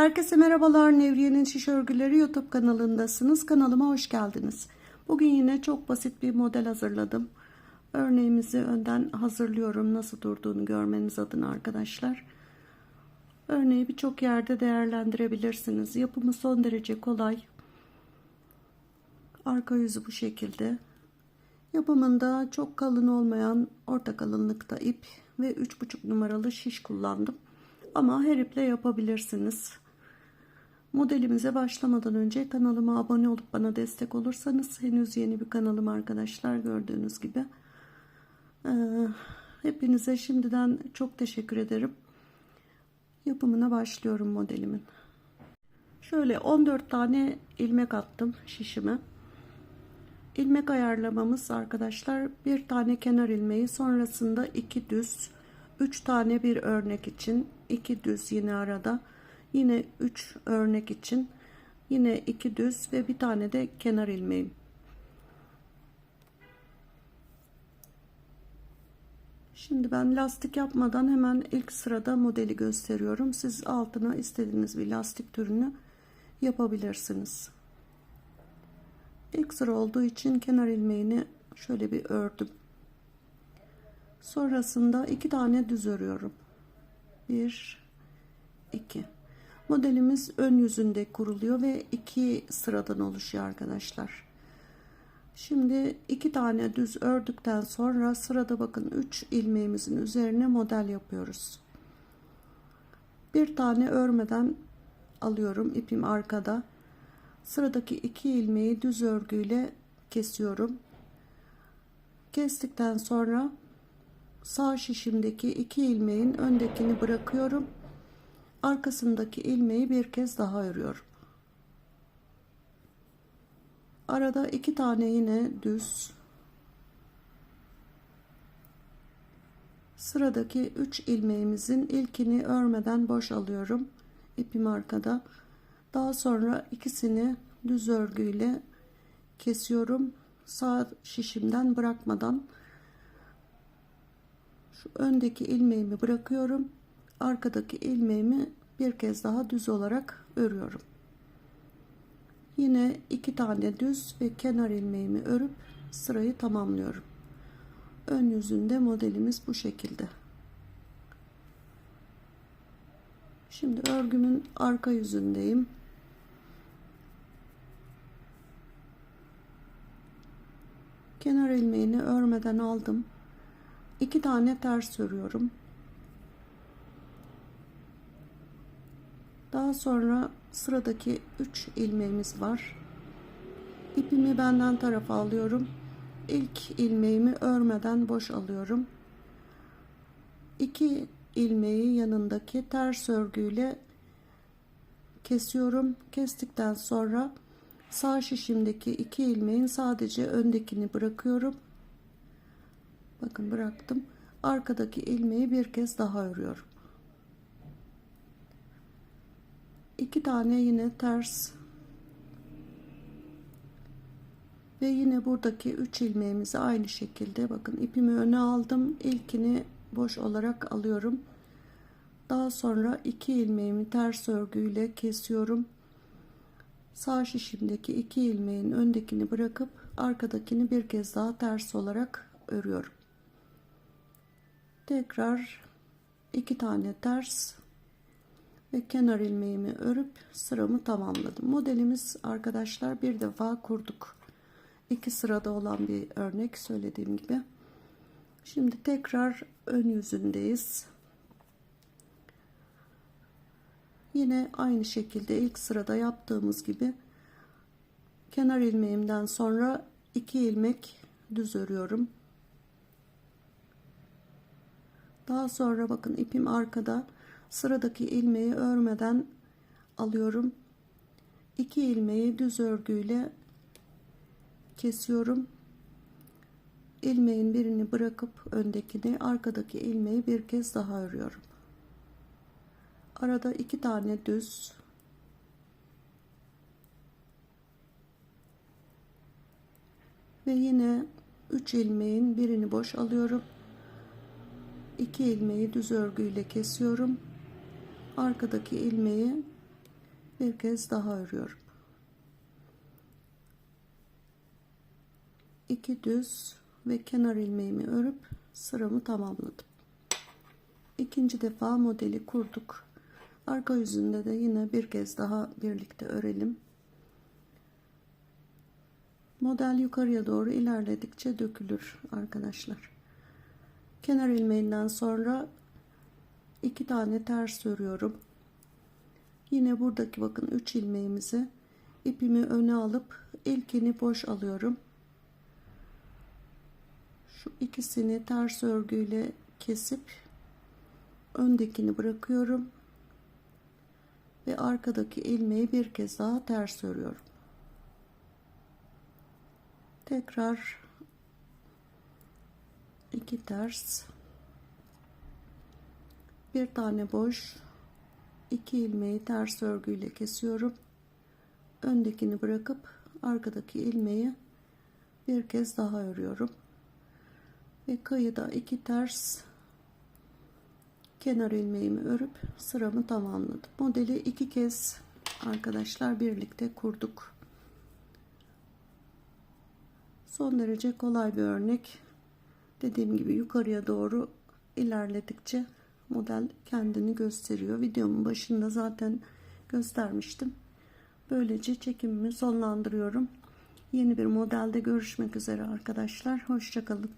Herkese merhabalar. Nevriye'nin Şiş Örgüleri YouTube kanalındasınız. Kanalıma hoş geldiniz. Bugün yine çok basit bir model hazırladım. Örneğimizi önden hazırlıyorum. Nasıl durduğunu görmeniz adına arkadaşlar. Örneği birçok yerde değerlendirebilirsiniz. Yapımı son derece kolay. Arka yüzü bu şekilde. Yapımında çok kalın olmayan orta kalınlıkta ip ve 3,5 numaralı şiş kullandım. Ama her iple yapabilirsiniz. Modelimize başlamadan önce kanalıma abone olup bana destek olursanız henüz yeni bir kanalım arkadaşlar gördüğünüz gibi. Ee, hepinize şimdiden çok teşekkür ederim. Yapımına başlıyorum modelimin. Şöyle 14 tane ilmek attım şişime. İlmek ayarlamamız arkadaşlar bir tane kenar ilmeği sonrasında iki düz 3 tane bir örnek için 2 düz yine arada yine 3 örnek için yine 2 düz ve bir tane de kenar ilmeğim Şimdi ben lastik yapmadan hemen ilk sırada modeli gösteriyorum. Siz altına istediğiniz bir lastik türünü yapabilirsiniz. İlk sıra olduğu için kenar ilmeğini şöyle bir ördüm. Sonrasında iki tane düz örüyorum. Bir, iki. Modelimiz ön yüzünde kuruluyor ve iki sıradan oluşuyor arkadaşlar. Şimdi iki tane düz ördükten sonra sırada bakın 3 ilmeğimizin üzerine model yapıyoruz. Bir tane örmeden alıyorum ipim arkada. Sıradaki iki ilmeği düz örgüyle kesiyorum. Kestikten sonra sağ şişimdeki iki ilmeğin öndekini bırakıyorum. Arkasındaki ilmeği bir kez daha örüyorum. Arada iki tane yine düz. Sıradaki üç ilmeğimizin ilkini örmeden boş alıyorum. İpim arkada. Daha sonra ikisini düz örgüyle kesiyorum. Sağ şişimden bırakmadan şu öndeki ilmeğimi bırakıyorum. Arkadaki ilmeğimi bir kez daha düz olarak örüyorum. Yine iki tane düz ve kenar ilmeğimi örüp sırayı tamamlıyorum. Ön yüzünde modelimiz bu şekilde. Şimdi örgümün arka yüzündeyim. Kenar ilmeğini örmeden aldım. İki tane ters örüyorum. Daha sonra sıradaki 3 ilmeğimiz var. İpimi benden tarafa alıyorum. İlk ilmeğimi örmeden boş alıyorum. 2 ilmeği yanındaki ters örgüyle kesiyorum. Kestikten sonra sağ şişimdeki iki ilmeğin sadece öndekini bırakıyorum. Bakın bıraktım. Arkadaki ilmeği bir kez daha örüyorum. İki tane yine ters. Ve yine buradaki 3 ilmeğimizi aynı şekilde bakın ipimi öne aldım ilkini boş olarak alıyorum. Daha sonra iki ilmeğimi ters örgüyle kesiyorum. Sağ şişimdeki iki ilmeğin öndekini bırakıp arkadakini bir kez daha ters olarak örüyorum. Tekrar iki tane ters ve kenar ilmeğimi örüp sıramı tamamladım. Modelimiz arkadaşlar bir defa kurduk. İki sırada olan bir örnek söylediğim gibi. Şimdi tekrar ön yüzündeyiz. Yine aynı şekilde ilk sırada yaptığımız gibi kenar ilmeğimden sonra iki ilmek düz örüyorum. Daha sonra bakın ipim arkada sıradaki ilmeği örmeden alıyorum. 2 ilmeği düz örgüyle kesiyorum. ilmeğin birini bırakıp öndekini arkadaki ilmeği bir kez daha örüyorum. Arada iki tane düz ve yine 3 ilmeğin birini boş alıyorum. 2 ilmeği düz örgüyle kesiyorum arkadaki ilmeği bir kez daha örüyorum. İki düz ve kenar ilmeğimi örüp sıramı tamamladım. İkinci defa modeli kurduk. Arka yüzünde de yine bir kez daha birlikte örelim. Model yukarıya doğru ilerledikçe dökülür arkadaşlar. Kenar ilmeğinden sonra iki tane ters örüyorum. Yine buradaki bakın 3 ilmeğimizi ipimi öne alıp ilkini boş alıyorum. Şu ikisini ters örgüyle kesip öndekini bırakıyorum ve arkadaki ilmeği bir kez daha ters örüyorum. Tekrar iki ters bir tane boş iki ilmeği ters örgüyle kesiyorum. Öndekini bırakıp arkadaki ilmeği bir kez daha örüyorum. Ve kayıda iki ters kenar ilmeğimi örüp sıramı tamamladım. Modeli iki kez arkadaşlar birlikte kurduk. Son derece kolay bir örnek. Dediğim gibi yukarıya doğru ilerledikçe model kendini gösteriyor. Videomun başında zaten göstermiştim. Böylece çekimimi sonlandırıyorum. Yeni bir modelde görüşmek üzere arkadaşlar. Hoşçakalın.